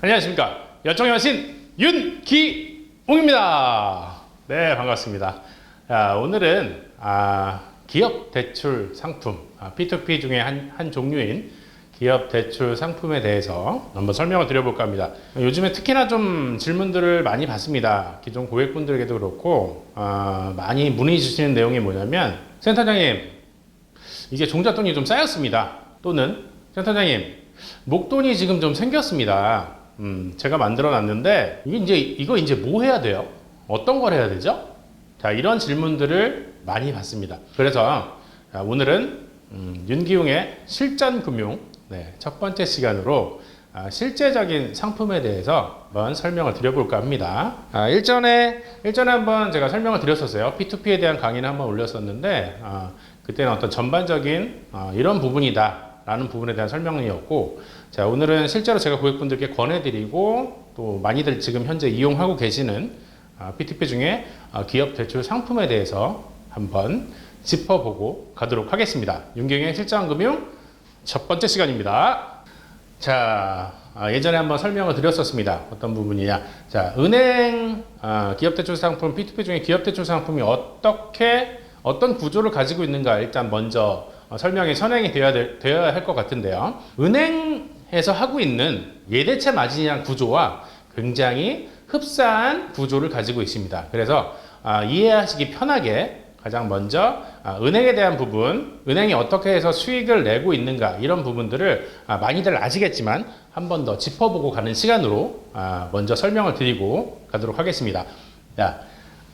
안녕하십니까 여청의 여신 윤기웅입니다. 네 반갑습니다. 자, 오늘은 아, 기업 대출 상품 아, P2P 중에 한, 한 종류인 기업 대출 상품에 대해서 한번 설명을 드려볼까 합니다. 요즘에 특히나 좀 질문들을 많이 받습니다. 기존 고객분들에게도 그렇고 아, 많이 문의 주시는 내용이 뭐냐면 센터장님 이게 종잣돈이 좀 쌓였습니다. 또는 센터장님 목돈이 지금 좀 생겼습니다. 음, 제가 만들어 놨는데 이게 이제 이거 이제 뭐 해야 돼요? 어떤 걸 해야 되죠? 자 이런 질문들을 많이 받습니다. 그래서 자, 오늘은 음, 윤기용의 실전 금융 네, 첫 번째 시간으로 아, 실제적인 상품에 대해서 한번 설명을 드려볼까 합니다. 아, 일전에 일전에 한번 제가 설명을 드렸었어요. P2P에 대한 강의를 한번 올렸었는데 아, 그때는 어떤 전반적인 아, 이런 부분이다 라는 부분에 대한 설명이었고, 자 오늘은 실제로 제가 고객분들께 권해드리고 또 많이들 지금 현재 이용하고 계시는 아, P2P 중에 아, 기업 대출 상품에 대해서 한번 짚어보고 가도록 하겠습니다. 윤경의 실전금융 첫 번째 시간입니다. 자, 아, 예전에 한번 설명을 드렸었습니다. 어떤 부분이냐. 자, 은행 아, 기업 대출 상품, P2P 중에 기업 대출 상품이 어떻게, 어떤 구조를 가지고 있는가 일단 먼저 어, 설명이 선행이 되어야, 할 것 같은데요. 은행에서 하고 있는 예대차 마진이란 구조와 굉장히 흡사한 구조를 가지고 있습니다. 그래서 아, 이해하시기 편하게 가장 먼저 아, 은행에 대한 부분, 은행이 어떻게 해서 수익을 내고 있는가 이런 부분들을 아, 많이들 아시겠지만 한 번 더 짚어보고 가는 시간으로 아, 먼저 설명을 드리고 가도록 하겠습니다. 자,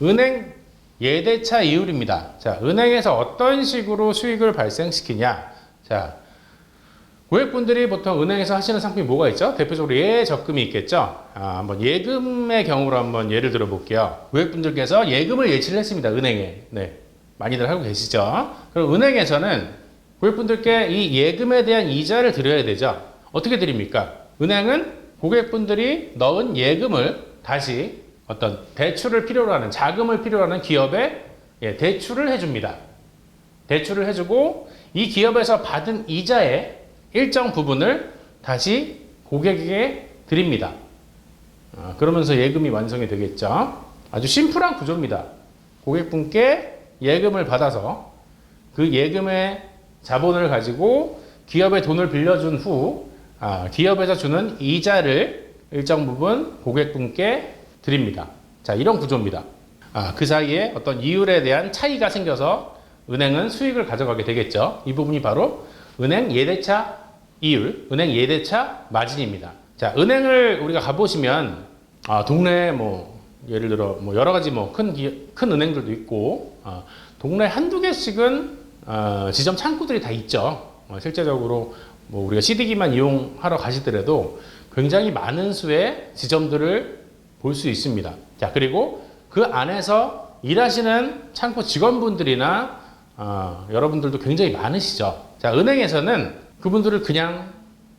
은행 예대차 이율입니다. 자, 은행에서 어떤 식으로 수익을 발생시키냐? 자, 고객분들이 보통 은행에서 하시는 상품이 뭐가 있죠? 대표적으로 예적금이 있겠죠? 아, 한번 예금의 경우로 한번 예를 들어 볼게요. 고객분들께서 예금을 예치를 했습니다. 은행에. 네. 많이들 하고 계시죠? 그럼 은행에서는 고객분들께 이 예금에 대한 이자를 드려야 되죠? 어떻게 드립니까? 은행은 고객분들이 넣은 예금을 다시 어떤 대출을 필요로 하는 자금을 필요로 하는 기업에 예, 대출을 해줍니다. 대출을 해주고 이 기업에서 받은 이자의 일정 부분을 다시 고객에게 드립니다. 아, 그러면서 예금이 완성이 되겠죠. 아주 심플한 구조입니다. 고객분께 예금을 받아서 그 예금의 자본을 가지고 기업에 돈을 빌려준 후 아, 기업에서 주는 이자를 일정 부분 고객분께 드립니다. 자, 이런 구조입니다. 아, 그 사이에 어떤 이율에 대한 차이가 생겨서 은행은 수익을 가져가게 되겠죠. 이 부분이 바로 은행 예대차 이율, 은행 예대차 마진입니다. 자, 은행을 우리가 가보시면 아, 동네에 뭐 예를 들어 뭐 여러 가지 뭐큰큰 은행들도 있고 아, 동네 한두 개씩은 아, 지점 창구들이 다 있죠. 어, 실제적으로 뭐 우리가 CD기만 이용하러 가시더라도 굉장히 많은 수의 지점들을 볼 수 있습니다. 자, 그리고 그 안에서 일하시는 창구 직원분들이나 아, 여러분들도 굉장히 많으시죠. 자, 은행에서는 그분들을 그냥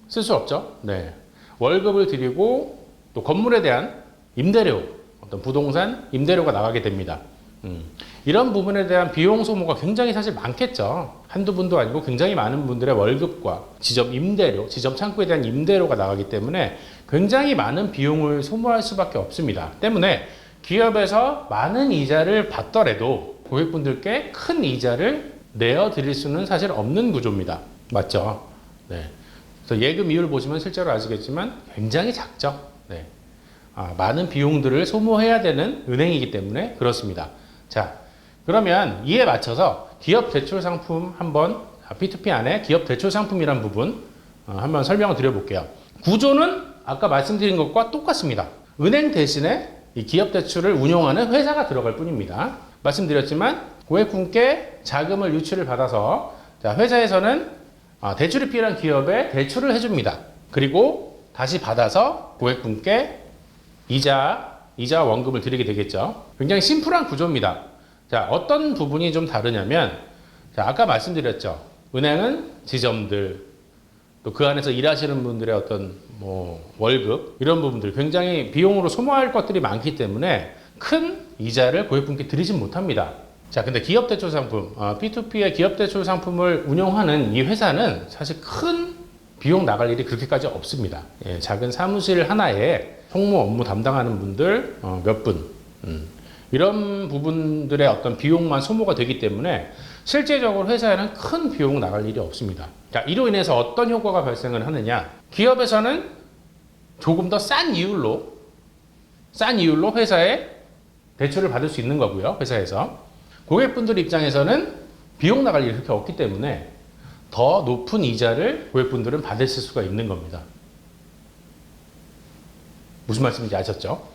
쓸 수 없죠. 네. 월급을 드리고 또 건물에 대한 임대료, 어떤 부동산 임대료가 나가게 됩니다. 음. 이런 부분에 대한 비용 소모가 굉장히 사실 많겠죠. 한두 분도 아니고 굉장히 많은 분들의 월급과 지점 임대료, 지점 창구에 대한 임대료가 나가기 때문에 굉장히 많은 비용을 소모할 수밖에 없습니다. 때문에 기업에서 많은 이자를 받더라도 고객분들께 큰 이자를 내어 드릴 수는 사실 없는 구조입니다. 맞죠? 네. 그래서 예금 이율 보시면 실제로 아시겠지만 굉장히 작죠. 네. 아, 많은 비용들을 소모해야 되는 은행이기 때문에 그렇습니다. 자, 그러면 이에 맞춰서 기업 대출 상품 한번 아, P2P 안에 기업 대출 상품이란 부분 어, 한번 설명을 드려볼게요. 구조는 아까 말씀드린 것과 똑같습니다. 은행 대신에 이 기업 대출을 운용하는 회사가 들어갈 뿐입니다. 말씀드렸지만 고객분께 자금을 유치를 받아서 자, 회사에서는 아, 대출이 필요한 기업에 대출을 해줍니다. 그리고 다시 받아서 고객분께 이자, 이자 원금을 드리게 되겠죠. 굉장히 심플한 구조입니다. 자, 어떤 부분이 좀 다르냐면, 자, 아까 말씀드렸죠. 은행은 지점들, 또 그 안에서 일하시는 분들의 어떤 뭐 월급, 이런 부분들 굉장히 비용으로 소모할 것들이 많기 때문에 큰 이자를 고객분께 드리진 못합니다. 자, 근데 기업 대출 상품, 어, P2P의 기업 대출 상품을 운영하는 이 회사는 사실 큰 비용 나갈 일이 그렇게까지 없습니다. 예, 작은 사무실 하나에 총무 업무 담당하는 분들 어, 몇 분, 음, 이런 부분들의 어떤 비용만 소모가 되기 때문에 실제적으로 회사에는 큰 비용 나갈 일이 없습니다. 자, 이로 인해서 어떤 효과가 발생을 하느냐? 기업에서는 조금 더 싼 이율로 싼 이율로 회사에 대출을 받을 수 있는 거고요. 회사에서 고객분들 입장에서는 비용 나갈 일이 그렇게 없기 때문에 더 높은 이자를 고객분들은 받으실 수가 있는 겁니다. 무슨 말씀인지 아셨죠?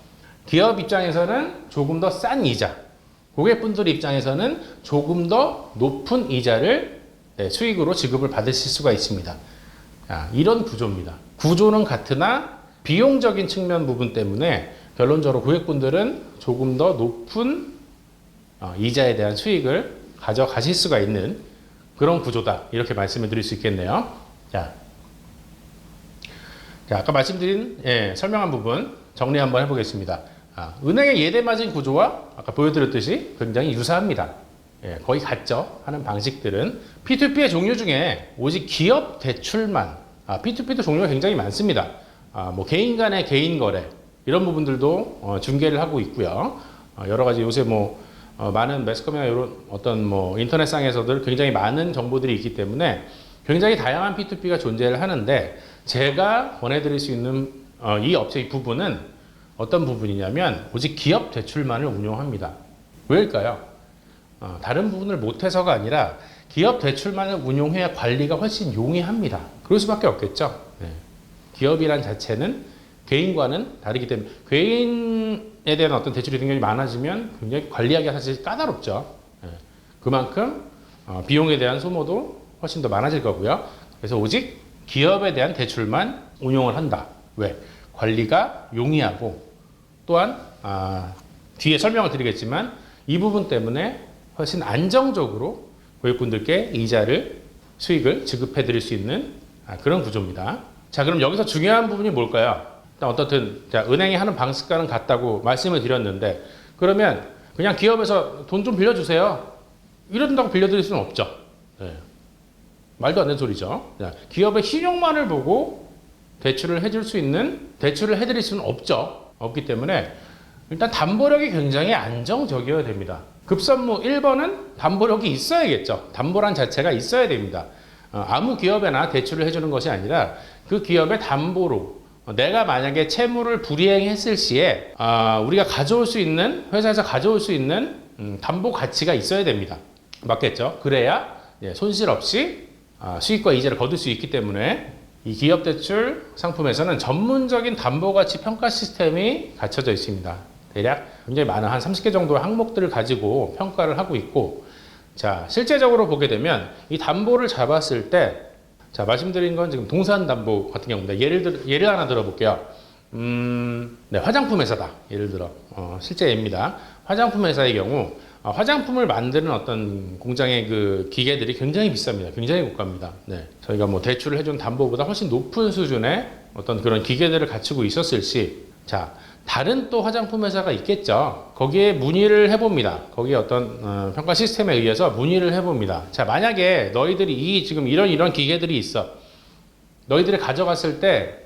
기업 입장에서는 조금 더 싼 이자, 고객분들 입장에서는 조금 더 높은 이자를 네, 수익으로 지급을 받으실 수가 있습니다. 아, 이런 구조입니다. 구조는 같으나 비용적인 측면 부분 때문에 결론적으로 고객분들은 조금 더 높은 어, 이자에 대한 수익을 가져가실 수가 있는 그런 구조다. 이렇게 말씀을 드릴 수 있겠네요. 자, 자 아까 말씀드린 예, 설명한 부분 정리 한번 해보겠습니다. 아, 은행의 예대 마진 구조와 아까 보여드렸듯이 굉장히 유사합니다. 예, 거의 같죠. 하는 방식들은 P2P의 종류 중에 오직 기업 대출만 아, P2P도 종류가 굉장히 많습니다. 아, 뭐 개인 간의 개인 거래 이런 부분들도 어, 중개를 하고 있고요. 어, 여러 가지 요새 뭐 어, 많은 매스컴이나 이런 어떤 뭐 인터넷상에서들 굉장히 많은 정보들이 있기 때문에 굉장히 다양한 P2P가 존재를 하는데 제가 권해드릴 수 있는 어, 이 업체의 부분은 어떤 부분이냐면 오직 기업 대출만을 운용합니다. 왜일까요? 어, 다른 부분을 못해서가 아니라 기업 대출만을 운용해야 관리가 훨씬 용이합니다. 그럴 수밖에 없겠죠. 네. 기업이란 자체는 개인과는 다르기 때문에 개인에 대한 어떤 대출이 굉장히 많아지면 굉장히 관리하기가 사실 까다롭죠. 예. 그만큼 어, 비용에 대한 소모도 훨씬 더 많아질 거고요. 그래서 오직 기업에 대한 대출만 운용을 한다. 왜? 관리가 용이하고 또한 아, 뒤에 설명을 드리겠지만 이 부분 때문에 훨씬 안정적으로 고객분들께 이자를 수익을 지급해 드릴 수 있는 아, 그런 구조입니다. 자, 그럼 여기서 중요한 부분이 뭘까요? 어떻든 자, 은행이 하는 방식과는 같다고 말씀을 드렸는데 그러면 그냥 기업에서 돈 좀 빌려주세요. 이런다고 빌려드릴 수는 없죠. 네. 말도 안 되는 소리죠. 자, 기업의 신용만을 보고 대출을 해줄 수 있는 대출을 해드릴 수는 없죠. 없기 때문에 일단 담보력이 굉장히 안정적이어야 됩니다. 급선무 1번은 담보력이 있어야겠죠. 담보란 자체가 있어야 됩니다. 어, 아무 기업에나 대출을 해주는 것이 아니라 그 기업의 담보로 어, 내가 만약에 채무를 불이행했을 시에 아, 우리가 가져올 수 있는 회사에서 가져올 수 있는 음, 담보 가치가 있어야 됩니다. 맞겠죠? 그래야 예, 손실 없이 아, 수익과 이자를 거둘 수 있기 때문에 이 기업 대출 상품에서는 전문적인 담보 가치 평가 시스템이 갖춰져 있습니다. 대략 굉장히 많은 한 30개 정도의 항목들을 가지고 평가를 하고 있고 자 실제적으로 보게 되면 이 담보를 잡았을 때 자, 말씀드린 건 지금 동산 담보 같은 경우입니다. 예를 들, 예를 하나 들어볼게요. 음, 네, 화장품 회사다. 예를 들어. 어, 실제 예입니다. 화장품 회사의 경우, 어, 화장품을 만드는 어떤 공장의 그 기계들이 굉장히 비쌉니다. 굉장히 고가입니다. 네. 저희가 뭐 대출을 해준 담보보다 훨씬 높은 수준의 어떤 그런 기계들을 갖추고 있었을 시, 자, 다른 또 화장품 회사가 있겠죠. 거기에 문의를 해봅니다. 거기에 어떤 어, 평가 시스템에 의해서 문의를 해봅니다. 자, 만약에 너희들이 이 지금 이런 이런 기계들이 있어. 너희들이 가져갔을 때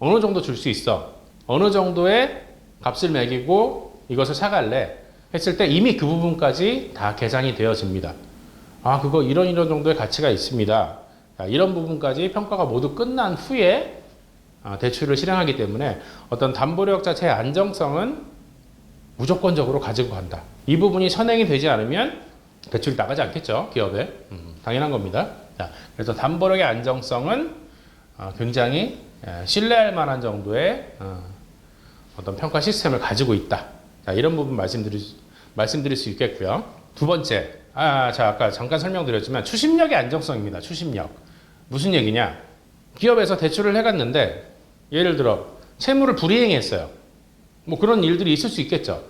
어느 정도 줄 수 있어. 어느 정도의 값을 매기고 이것을 사갈래 했을 때 이미 그 부분까지 다 계산이 되어집니다. 아, 그거 이런 이런 정도의 가치가 있습니다. 자, 이런 부분까지 평가가 모두 끝난 후에 아, 대출을 실행하기 때문에 어떤 담보력 자체의 안정성은 무조건적으로 가지고 간다. 이 부분이 선행이 되지 않으면 대출이 나가지 않겠죠 기업에 음, 당연한 겁니다. 자, 그래서 담보력의 안정성은 어, 굉장히 예, 신뢰할 만한 정도의 어, 어떤 평가 시스템을 가지고 있다. 자, 이런 부분 말씀드릴, 말씀드릴 수 있겠고요. 두 번째, 아, 자 아까 잠깐 설명드렸지만 추심력의 안정성입니다. 추심력 무슨 얘기냐? 기업에서 대출을 해갔는데 예를 들어 채무를 불이행했어요. 뭐 그런 일들이 있을 수 있겠죠.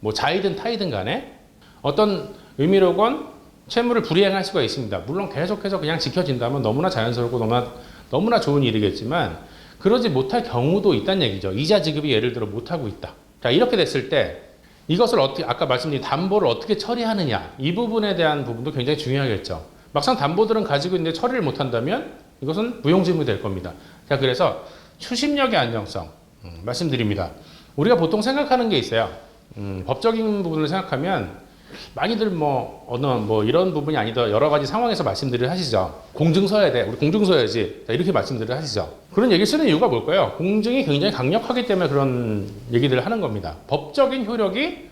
뭐 자이든 타이든 간에 어떤 의미로건 채무를 불이행할 수가 있습니다. 물론 계속해서 그냥 지켜진다면 너무나 자연스럽고 너무나 너무나 좋은 일이겠지만 그러지 못할 경우도 있다는 얘기죠. 이자 지급이 예를 들어 못하고 있다. 자 이렇게 됐을 때 이것을 어떻게 아까 말씀드린 담보를 어떻게 처리하느냐 이 부분에 대한 부분도 굉장히 중요하겠죠. 막상 담보들은 가지고 있는데 처리를 못한다면 이것은 무용지물이 될 겁니다. 자 그래서 추심력의 안정성 음, 말씀드립니다. 우리가 보통 생각하는 게 있어요. 음, 법적인 부분을 생각하면 많이들 뭐 어느 뭐 이런 부분이 아니다 여러 가지 상황에서 말씀들을 하시죠. 공증 서야 돼. 우리 공증 서야지. 자, 이렇게 말씀들을 하시죠. 그런 얘기 쓰는 이유가 뭘까요? 공증이 굉장히 강력하기 때문에 그런 얘기들을 하는 겁니다. 법적인 효력이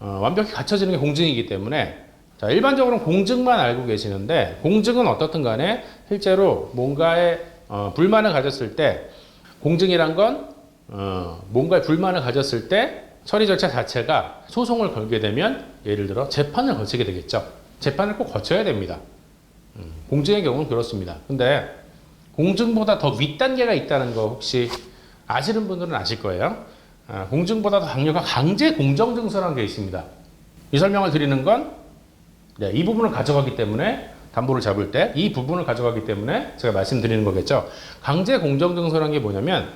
어, 완벽히 갖춰지는 게 공증이기 때문에 자, 일반적으로는 공증만 알고 계시는데 공증은 어떻든 간에 실제로 뭔가에 어, 불만을 가졌을 때 공증이란 건 어, 뭔가에 불만을 가졌을 때 처리 절차 자체가 소송을 걸게 되면 예를 들어 재판을 거치게 되겠죠. 재판을 꼭 거쳐야 됩니다. 음, 공증의 경우는 그렇습니다. 근데 공증보다 더 윗단계가 있다는 거 혹시 아시는 분들은 아실 거예요. 아, 공증보다 더 강력한 강제 공정증서라는 게 있습니다. 이 설명을 드리는 건 네, 이 부분을 가져가기 때문에 담보를 잡을 때 이 부분을 가져가기 때문에 제가 말씀드리는 거겠죠. 강제 공정증서라는 게 뭐냐면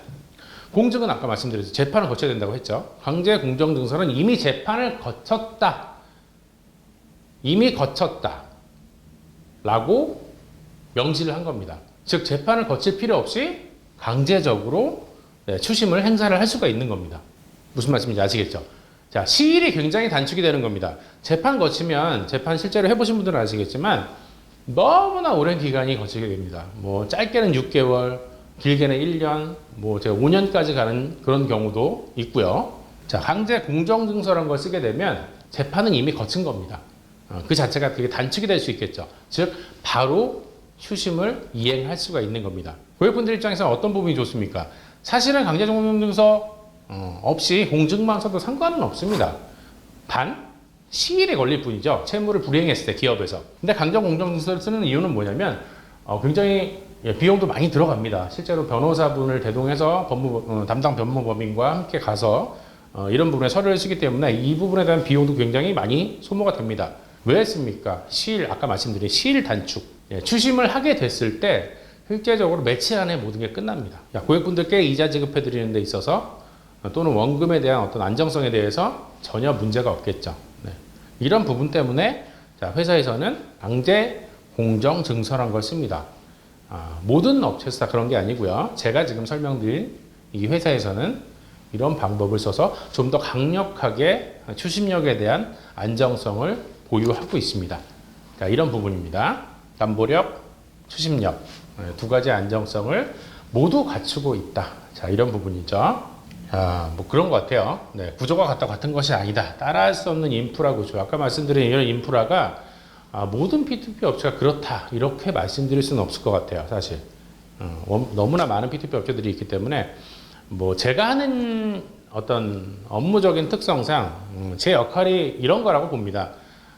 공증은 아까 말씀드렸죠. 재판을 거쳐야 된다고 했죠. 강제 공정증서는 이미 재판을 거쳤다. 이미 거쳤다. 라고 명시를 한 겁니다. 즉, 재판을 거칠 필요 없이 강제적으로 네, 추심을 행사를 할 수가 있는 겁니다. 무슨 말씀인지 아시겠죠? 자, 시일이 굉장히 단축이 되는 겁니다. 재판 거치면, 재판 실제로 해보신 분들은 아시겠지만, 너무나 오랜 기간이 거치게 됩니다. 뭐, 짧게는 6개월, 길게는 1년, 뭐, 제가 5년까지 가는 그런 경우도 있고요. 자, 강제 공정증서라는 걸 쓰게 되면, 재판은 이미 거친 겁니다. 어, 그 자체가 되게 단축이 될 수 있겠죠. 즉, 바로 추심을 이행할 수가 있는 겁니다. 고객분들 입장에서 어떤 부분이 좋습니까? 사실은 강제공정증서 어, 없이 공증만 써도 상관은 없습니다. 단 시일에 걸릴 뿐이죠. 채무를 불이행했을 때 기업에서. 근데 강제 공정증서를 쓰는 이유는 뭐냐면 어, 굉장히 예, 비용도 많이 들어갑니다. 실제로 변호사분을 대동해서 법무 어, 담당 변호법인과 함께 가서 어, 이런 부분에 서류를 쓰기 때문에 이 부분에 대한 비용도 굉장히 많이 소모가 됩니다. 왜 했습니까? 시일 아까 말씀드린 시일 단축 예, 추심을 하게 됐을 때 실제적으로 며칠 안에 모든 게 끝납니다. 야, 고객분들께 이자 지급해 드리는 데 있어서 또는 원금에 대한 어떤 안정성에 대해서 전혀 문제가 없겠죠. 네. 이런 부분 때문에 자, 회사에서는 강제 공정 증서란 걸 씁니다. 아, 모든 업체에서 다 그런 게 아니고요. 제가 지금 설명드린 이 회사에서는 이런 방법을 써서 좀 더 강력하게 추심력에 대한 안정성을 보유하고 있습니다. 자, 이런 부분입니다. 담보력, 추심력 네, 두 가지 안정성을 모두 갖추고 있다. 자, 이런 부분이죠. 아, 뭐 그런 것 같아요. 네, 구조가 같다 같은 것이 아니다. 따라할 수 없는 인프라 구조. 아까 말씀드린 이런 인프라가 아, 모든 P2P 업체가 그렇다. 이렇게 말씀드릴 수는 없을 것 같아요. 사실. 어, 원- 너무나 많은 P2P 업체들이 있기 때문에 뭐 제가 하는 어떤 업무적인 특성상 음, 제 역할이 이런 거라고 봅니다.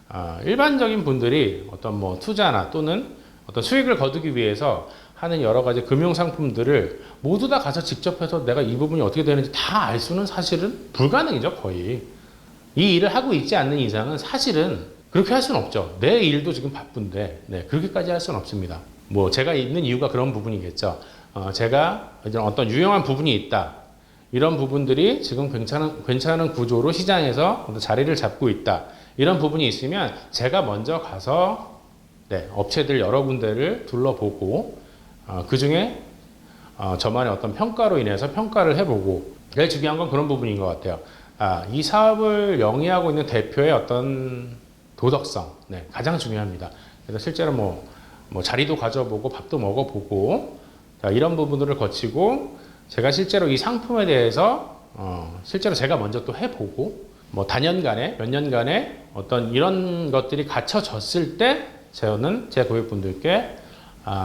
아, 일반적인 분들이 어떤 뭐 투자나 또는 어떤 수익을 거두기 위해서 하는 여러 가지 금융 상품들을 모두 다 가서 직접 해서 내가 이 부분이 어떻게 되는지 다 알 수는 사실은 불가능이죠, 거의. 이 일을 하고 있지 않는 이상은 사실은 그렇게 할 수는 없죠. 내 일도 지금 바쁜데, 네, 그렇게까지 할 수는 없습니다. 뭐, 제가 있는 이유가 그런 부분이겠죠. 어, 제가 어떤 유용한 부분이 있다. 이런 부분들이 지금 괜찮은, 괜찮은 구조로 시장에서 자리를 잡고 있다. 이런 부분이 있으면 제가 먼저 가서 네, 업체들 여러 군데를 둘러보고 어, 그 중에 어, 저만의 어떤 평가로 인해서 평가를 해보고 제일 중요한 건 그런 부분인 것 같아요. 아, 이 사업을 영위하고 있는 대표의 어떤 도덕성, 네, 가장 중요합니다. 그래서 실제로 뭐, 뭐 자리도 가져보고 밥도 먹어보고 자, 이런 부분들을 거치고 제가 실제로 이 상품에 대해서 어, 실제로 제가 먼저 또 해보고 뭐 단연간에 몇 년간에 어떤 이런 것들이 갖춰졌을 때 저는 제 고객분들께 아,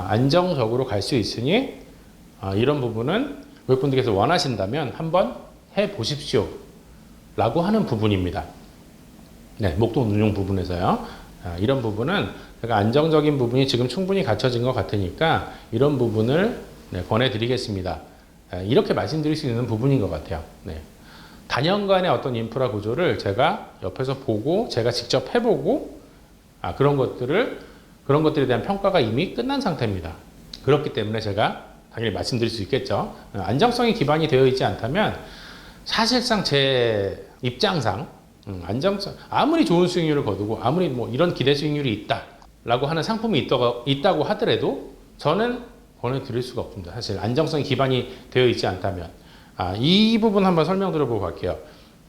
안정적으로 갈 수 있으니 아, 이런 부분은 고객분들께서 원하신다면 한번 해 보십시오. 라고 하는 부분입니다. 네, 목돈 운용 부분에서요. 아, 이런 부분은 제가 안정적인 부분이 지금 충분히 갖춰진 것 같으니까 이런 부분을 네, 권해드리겠습니다. 아, 이렇게 말씀드릴 수 있는 부분인 것 같아요. 네. 단연간의 어떤 인프라 구조를 제가 옆에서 보고 제가 직접 해보고 아, 그런 것들을 그런 것들에 대한 평가가 이미 끝난 상태입니다. 그렇기 때문에 제가 당연히 말씀드릴 수 있겠죠. 안정성이 기반이 되어 있지 않다면 사실상 제 입장상 음, 안정성 아무리 좋은 수익률을 거두고 아무리 뭐 이런 기대 수익률이 있다라고 하는 상품이 있다고, 있다고 하더라도 저는 권해드릴 수가 없습니다. 사실 안정성이 기반이 되어 있지 않다면 아, 이 부분 한번 설명드려보고 갈게요.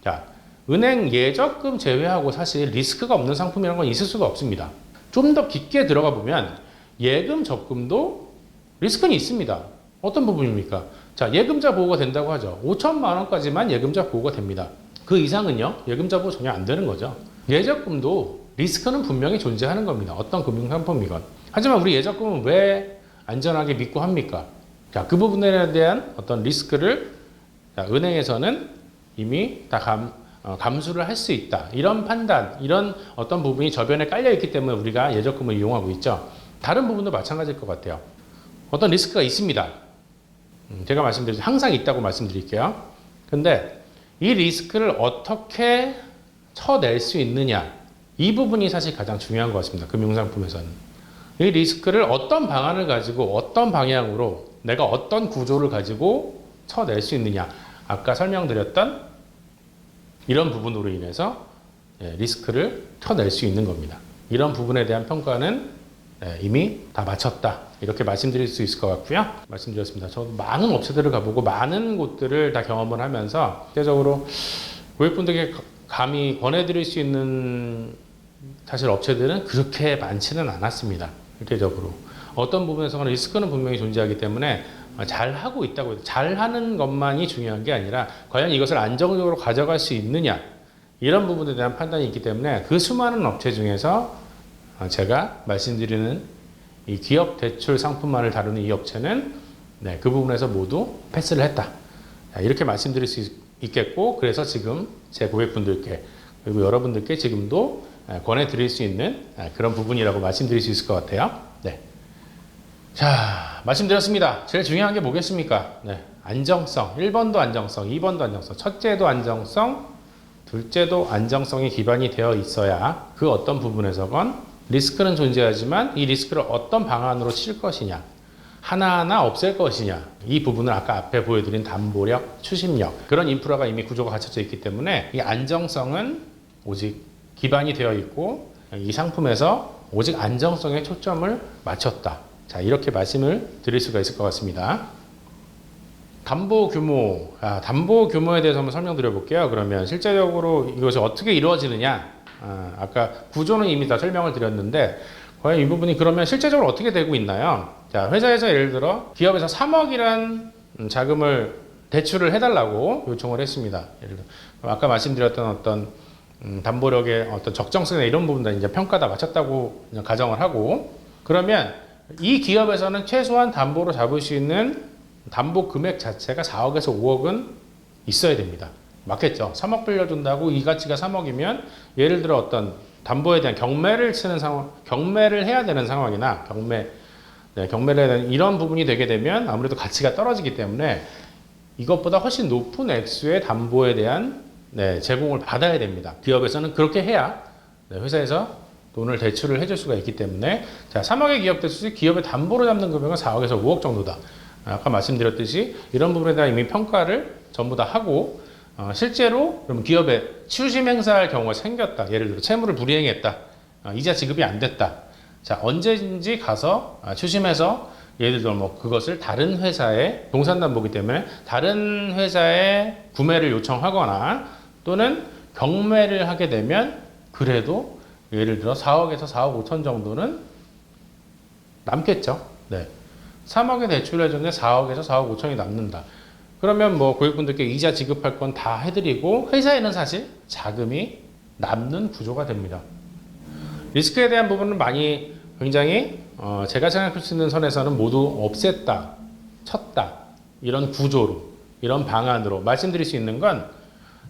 자, 은행 예적금 제외하고 사실 리스크가 없는 상품이라는 건 있을 수가 없습니다. 좀 더 깊게 들어가 보면 예금 적금도 리스크는 있습니다. 어떤 부분입니까? 자, 예금자 보호가 된다고 하죠. 5천만 원까지만 예금자 보호가 됩니다. 그 이상은요, 예금자 보호 전혀 안 되는 거죠. 예적금도 리스크는 분명히 존재하는 겁니다. 어떤 금융상품이건. 하지만 우리 예적금은 왜 안전하게 믿고 합니까? 자, 그 부분에 대한 어떤 리스크를 자, 은행에서는 이미 다 감, 어, 감수를 할 수 있다. 이런 판단, 이런 어떤 부분이 저변에 깔려 있기 때문에 우리가 예적금을 이용하고 있죠. 다른 부분도 마찬가지일 것 같아요. 어떤 리스크가 있습니다. 음, 제가 말씀드리죠. 항상 있다고 말씀드릴게요. 근데 이 리스크를 어떻게 쳐낼 수 있느냐. 이 부분이 사실 가장 중요한 것 같습니다. 금융상품에서는. 이 리스크를 어떤 방안을 가지고 어떤 방향으로 내가 어떤 구조를 가지고 쳐낼 수 있느냐. 아까 설명드렸던 이런 부분으로 인해서 예, 리스크를 쳐낼 수 있는 겁니다. 이런 부분에 대한 평가는 예, 이미 다 마쳤다. 이렇게 말씀드릴 수 있을 것 같고요. 말씀드렸습니다. 저도 많은 업체들을 가보고 많은 곳들을 다 경험을 하면서 실제적으로 고객분들께 가- 감히 권해드릴 수 있는 사실 업체들은 그렇게 많지는 않았습니다. 실제적으로. 어떤 부분에서는 리스크는 분명히 존재하기 때문에 잘 하고 있다고 잘 하는 것만이 중요한 게 아니라 과연 이것을 안정적으로 가져갈 수 있느냐 이런 부분에 대한 판단이 있기 때문에 그 수많은 업체 중에서 어, 제가 말씀드리는 이 기업 대출 상품만을 다루는 이 업체는 네, 그 부분에서 모두 패스를 했다. 자, 이렇게 말씀드릴 수 있- 있겠고 그래서 지금 제 고객분들께 그리고 여러분들께 지금도 에, 권해드릴 수 있는 에, 그런 부분이라고 말씀드릴 수 있을 것 같아요. 네. 자, 말씀드렸습니다. 제일 중요한 게 뭐겠습니까? 네. 안정성. 1번도 안정성, 2번도 안정성, 첫째도 안정성, 둘째도 안정성이 기반이 되어 있어야 그 어떤 부분에서건 리스크는 존재하지만 이 리스크를 어떤 방안으로 칠 것이냐, 하나하나 없앨 것이냐, 이 부분을 아까 앞에 보여드린 담보력, 추심력, 그런 인프라가 이미 구조가 갖춰져 있기 때문에 이 안정성은 오직 기반이 되어 있고 이 상품에서 오직 안정성에 초점을 맞췄다. 자, 이렇게 말씀을 드릴 수가 있을 것 같습니다. 담보 규모, 아, 담보 규모에 대해서 한번 설명드려 볼게요. 그러면 실제적으로 이것이 어떻게 이루어지느냐? 아, 아까 구조는 이미 다 설명을 드렸는데 과연 이 부분이 그러면 실제적으로 어떻게 되고 있나요? 자, 회사에서 예를 들어 기업에서 3억이란 자금을 대출을 해달라고 요청을 했습니다. 예를 들어 아까 말씀드렸던 어떤 음, 담보력의 어떤 적정성이나 이런 부분들 이제 평가 다 마쳤다고 가정을 하고 그러면 이 기업에서는 최소한 담보로 잡을 수 있는 담보 금액 자체가 4억에서 5억은 있어야 됩니다. 맞겠죠? 3억 빌려준다고 이 가치가 3억이면 예를 들어 어떤 담보에 대한 경매를 치는 상황, 경매를 해야 되는 상황이나 경매, 네, 경매를 해야 되는 이런 부분이 되게 되면 아무래도 가치가 떨어지기 때문에 이것보다 훨씬 높은 액수의 담보에 대한 네, 제공을 받아야 됩니다. 기업에서는 그렇게 해야 네, 회사에서 돈을 대출을 해줄 수가 있기 때문에 자 3억의 기업 대출이 기업의 담보로 잡는 금액은 4억에서 5억 정도다. 아까 말씀드렸듯이 이런 부분에 대한 이미 평가를 전부 다 하고 어, 실제로 그럼 기업에 추심 행사할 경우가 생겼다. 예를 들어 채무를 불이행했다. 어, 이자 지급이 안 됐다. 자 언제든지 가서 아, 추심해서 예를 들어 뭐 그것을 다른 회사에 동산담보기 때문에 다른 회사에 구매를 요청하거나 또는 경매를 하게 되면 그래도 예를 들어 4억에서 4억 5천 정도는 남겠죠. 네. 3억에 대출을 해줬는데 4억에서 4억 5천이 남는다. 그러면 뭐 고객분들께 이자 지급할 건 다 해드리고 회사에는 사실 자금이 남는 구조가 됩니다. 리스크에 대한 부분은 많이 굉장히 어 제가 생각할 수 있는 선에서는 모두 없앴다, 쳤다 이런 구조로 이런 방안으로 말씀드릴 수 있는 건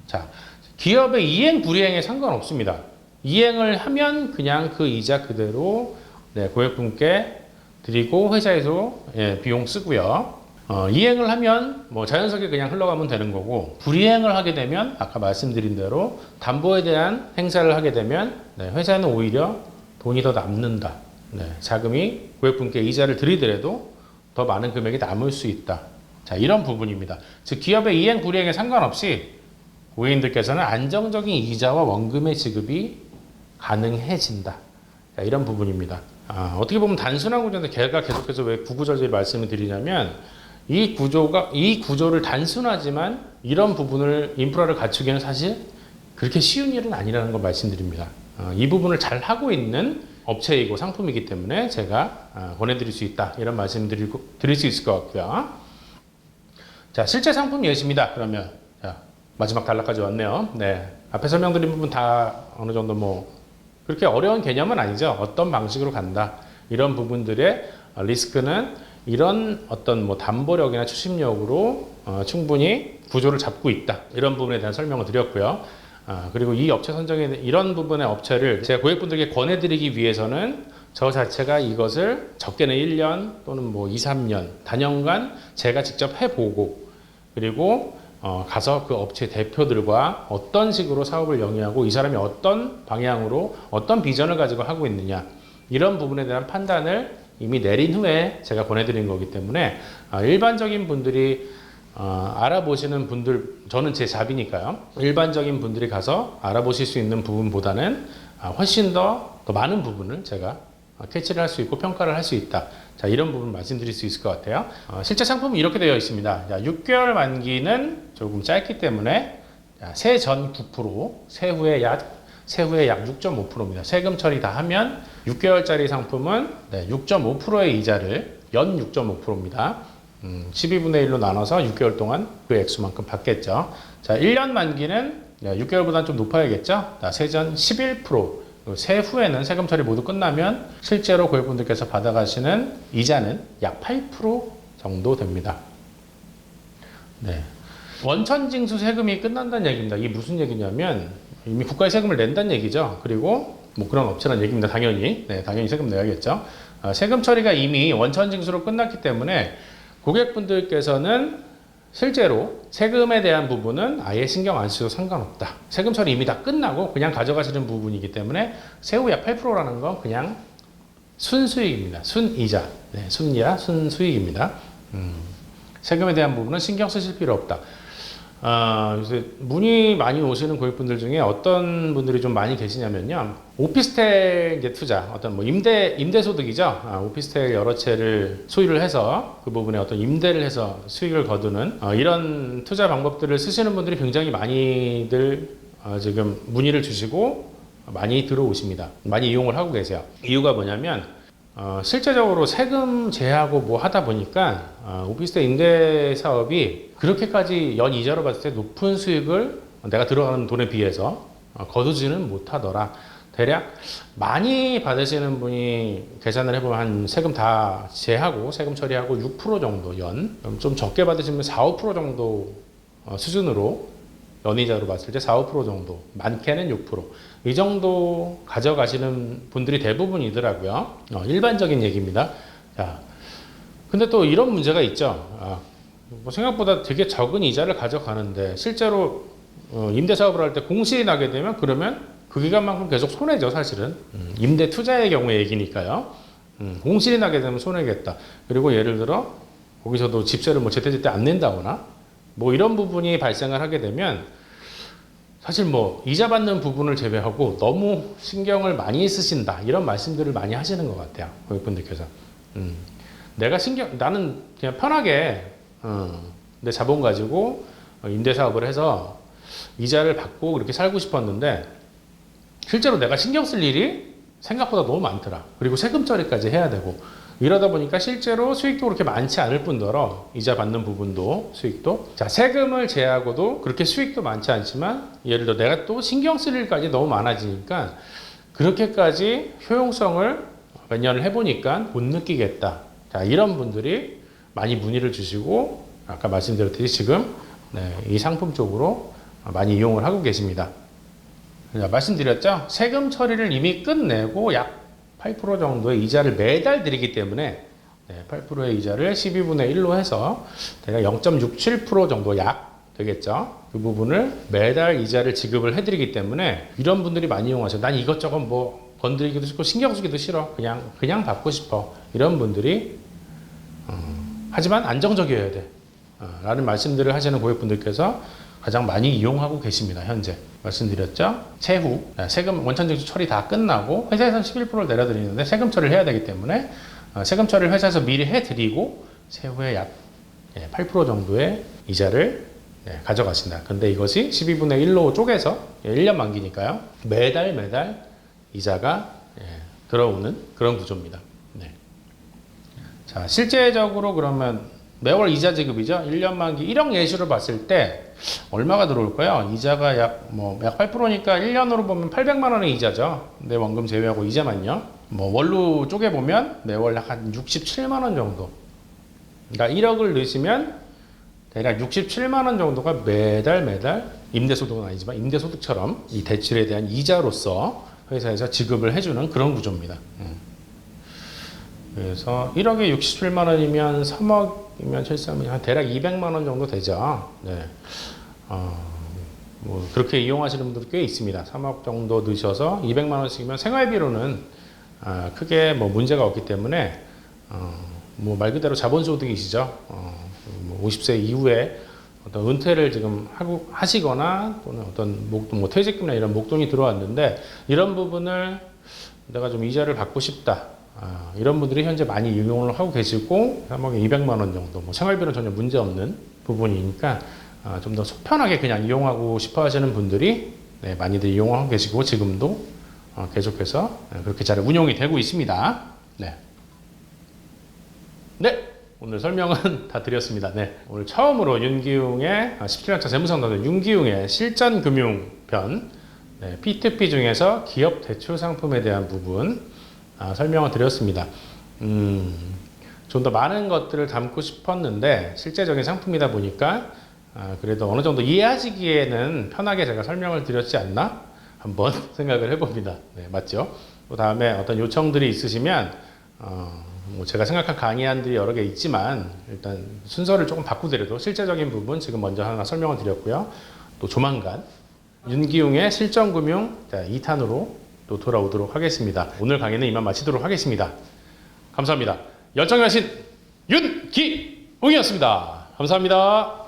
자, 기업의 이행 불이행에 상관없습니다. 이행을 하면 그냥 그 이자 그대로 네, 고객분께 드리고 회사에서 예, 비용 쓰고요. 어, 이행을 하면 뭐 자연스럽게 그냥 흘러가면 되는 거고 불이행을 하게 되면 아까 말씀드린 대로 담보에 대한 행사를 하게 되면 네, 회사에는 오히려 돈이 더 남는다. 네, 자금이 고객분께 이자를 드리더라도 더 많은 금액이 남을 수 있다. 자 이런 부분입니다. 즉 기업의 이행 불이행에 상관없이 고객님들께서는 안정적인 이자와 원금의 지급이 가능해진다. 자, 이런 부분입니다. 아, 어떻게 보면 단순한 구조인데 걔가 계속해서 왜 구구절절 말씀을 드리냐면 이 구조가 이 구조를 단순하지만 이런 부분을 인프라를 갖추기는 사실 그렇게 쉬운 일은 아니라는 걸 말씀드립니다. 어, 이 부분을 잘 하고 있는 업체이고 상품이기 때문에 제가 어, 권해드릴 수 있다 이런 말씀 드리고 드릴 수 있을 것 같고요. 자 실제 상품 예시입니다. 그러면 자, 마지막 단락까지 왔네요. 네 앞에 설명드린 부분 다 어느 정도 뭐 그렇게 어려운 개념은 아니죠. 어떤 방식으로 간다 이런 부분들의 어, 리스크는 이런 어떤 뭐 담보력이나 추심력으로 어, 충분히 구조를 잡고 있다 이런 부분에 대한 설명을 드렸고요. 아, 그리고 이 업체 선정에 이런 부분의 업체를 제가 고객분들께 권해드리기 위해서는 저 자체가 이것을 적게는 1년 또는 뭐 2, 3년 단연간 제가 직접 해보고 그리고 어, 가서 그 업체 대표들과 어떤 식으로 사업을 영위하고 이 사람이 어떤 방향으로 어떤 비전을 가지고 하고 있느냐 이런 부분에 대한 판단을 이미 내린 후에 제가 보내드린 거기 때문에 아, 일반적인 분들이 어, 알아보시는 분들 저는 제 잡이니까요 일반적인 분들이 가서 알아보실 수 있는 부분보다는 아, 훨씬 더, 더 많은 부분을 제가 어, 캐치를 할 수 있고 평가를 할 수 있다. 자, 이런 부분 말씀드릴 수 있을 것 같아요. 어, 실제 상품은 이렇게 되어 있습니다. 자, 6개월 만기는 조금 짧기 때문에 세전 9%, 세후에 약 세후에 약 6.5%입니다. 세금 처리 다 하면 6개월짜리 상품은 네, 6.5%의 이자를 연 6.5%입니다. 음, 12분의 1로 나눠서 6개월 동안 그 액수만큼 받겠죠. 자, 1년 만기는 6개월보다 좀 높아야겠죠. 자, 세전 11%, 세후에는 세금 처리 모두 끝나면 실제로 고객분들께서 받아가시는 이자는 약 8% 정도 됩니다. 네. 원천 징수 세금이 끝난다는 얘기입니다. 이게 무슨 얘기냐면 이미 국가에 세금을 낸다는 얘기죠. 그리고 뭐 그런 업체란 얘기입니다. 당연히. 네, 당연히 세금 내야겠죠. 어, 세금 처리가 이미 원천 징수로 끝났기 때문에 고객분들께서는 실제로 세금에 대한 부분은 아예 신경 안 쓰셔도 상관없다. 세금 처리 이미 다 끝나고 그냥 가져가시는 부분이기 때문에 세후 약 8%라는 건 그냥 순수익입니다. 순이자. 네, 순이자, 순수익입니다. 음, 세금에 대한 부분은 신경 쓰실 필요 없다. 아, 요새 문의 많이 오시는 고객분들 중에 어떤 분들이 좀 많이 계시냐면요. 오피스텔 이제 투자, 어떤 뭐 임대, 임대소득이죠. 아, 오피스텔 여러 채를 소유를 해서 그 부분에 어떤 임대를 해서 수익을 거두는 어, 이런 투자 방법들을 쓰시는 분들이 굉장히 많이들 어, 지금 문의를 주시고 많이 들어오십니다. 많이 이용을 하고 계세요. 이유가 뭐냐면 어, 실제적으로 세금 제하고 뭐 하다 보니까 어, 오피스텔 임대 사업이 그렇게까지 연 이자로 봤을 때 높은 수익을 내가 들어가는 돈에 비해서 어, 거두지는 못하더라. 대략 많이 받으시는 분이 계산을 해보면 한 세금 다 제하고 세금 처리하고 6% 정도 연, 좀 적게 받으시면 4, 5% 정도 어, 수준으로 연이자로 봤을 때 4, 5% 정도, 많게는 6%. 이 정도 가져가시는 분들이 대부분이더라고요. 어, 일반적인 얘기입니다. 자, 근데 또 이런 문제가 있죠. 아, 뭐 생각보다 되게 적은 이자를 가져가는데 실제로 어, 임대 사업을 할 때 공실이 나게 되면 그러면 그 기간만큼 계속 손해죠, 사실은. 음, 임대 투자의 경우의 얘기니까요. 음, 공실이 나게 되면 손해겠다. 그리고 예를 들어 거기서도 집세를 뭐 제때제때 안 낸다거나 뭐 이런 부분이 발생을 하게 되면 사실 뭐 이자 받는 부분을 제외하고 너무 신경을 많이 쓰신다 이런 말씀들을 많이 하시는 것 같아요 고객분들께서. 음, 내가 신경 나는 그냥 편하게 어, 내 자본 가지고 임대 사업을 해서 이자를 받고 그렇게 살고 싶었는데 실제로 내가 신경 쓸 일이 생각보다 너무 많더라. 그리고 세금 처리까지 해야 되고 이러다 보니까 실제로 수익도 그렇게 많지 않을 뿐더러 이자 받는 부분도 수익도. 자 세금을 제하고도 그렇게 수익도 많지 않지만 예를 들어 내가 또 신경 쓸 일까지 너무 많아지니까 그렇게까지 효용성을 몇 년을 해보니까 못 느끼겠다. 자 이런 분들이 많이 문의를 주시고 아까 말씀드렸듯이 지금 네, 이 상품 쪽으로 많이 이용을 하고 계십니다. 자, 말씀드렸죠? 세금 처리를 이미 끝내고 약 8% 정도의 이자를 매달 드리기 때문에 네, 8%의 이자를 12분의 1로 해서 대략 0.67% 정도 약 되겠죠. 그 부분을 매달 이자를 지급을 해드리기 때문에 이런 분들이 많이 이용하세요. 난 이것저것 뭐 건드리기도 싫고 신경 쓰기도 싫어. 그냥 그냥 받고 싶어. 이런 분들이 음, 하지만 안정적이어야 돼. 어, 라는 말씀들을 하시는 고객분들께서 가장 많이 이용하고 계십니다. 현재 말씀드렸죠. 채후 네, 세금 원천 징수 처리 다 끝나고 회사에서는 11%를 내려드리는데 세금 처리를 해야 되기 때문에 어, 세금 처리를 회사에서 미리 해드리고 세후에 약 예, 8% 정도의 이자를 예, 가져가신다. 근데 이것이 12분의 1로 쪼개서 예, 1년 만기니까요. 매달 매달 이자가 예, 들어오는 그런 구조입니다. 네. 자, 실제적으로 그러면 매월 이자 지급이죠. 1년 만기 1억 예시로 봤을 때 얼마가 들어올까요? 이자가 약 뭐약 8%니까 1년으로 보면 800만 원의 이자죠. 내 원금 제외하고 이자만요. 뭐 월로 쪼개 보면 매월 약한 67만 원 정도. 그러니까 1억을 넣으시면 대략 67만 원 정도가 매달 매달 임대소득은 아니지만 임대소득처럼 이 대출에 대한 이자로서 회사에서 지급을 해주는 그런 구조입니다. 음. 그래서 1억에 67만 원이면 3억 이면 73이 한 대략 200만 원 정도 되죠. 네. 어, 뭐 그렇게 이용하시는 분들이 꽤 있습니다. 3억 정도 넣으셔서 200만 원씩이면 생활비로는 아, 크게 뭐 문제가 없기 때문에 어, 뭐말 그대로 자본소득이시죠. 어, 뭐 50세 이후에 어떤 은퇴를 지금 하고 하시거나 또는 어떤 목돈, 뭐 퇴직금이나 이런 목돈이 들어왔는데 이런 부분을 내가 좀 이자를 받고 싶다. 아, 이런 분들이 현재 많이 이용을 하고 계시고 3억에 200만 원 정도 뭐 생활비는 전혀 문제 없는 부분이니까 아, 좀더 속편하게 그냥 이용하고 싶어 하시는 분들이 네, 많이들 이용하고 계시고 지금도 어, 계속해서 네, 그렇게 잘 운용이 되고 있습니다. 네. 네. 오늘 설명은 다 드렸습니다. 네. 오늘 처음으로 윤기웅의 17년차 재무상담 윤기웅의 실전금융편 네, P2P 중에서 기업 대출 상품에 대한 부분 아, 설명을 드렸습니다. 음, 좀 더 많은 것들을 담고 싶었는데 실제적인 상품이다 보니까 아, 그래도 어느 정도 이해하시기에는 편하게 제가 설명을 드렸지 않나 한번 생각을 해봅니다. 네, 맞죠? 또 다음에 어떤 요청들이 있으시면 어, 뭐 제가 생각한 강의안들이 여러 개 있지만 일단 순서를 조금 바꾸더라도 실제적인 부분 지금 먼저 하나 설명을 드렸고요. 또 조만간 윤기웅의 실전금융 2탄으로 또 돌아오도록 하겠습니다. 오늘 강의는 이만 마치도록 하겠습니다. 감사합니다. 열정하신 윤기웅이었습니다. 감사합니다.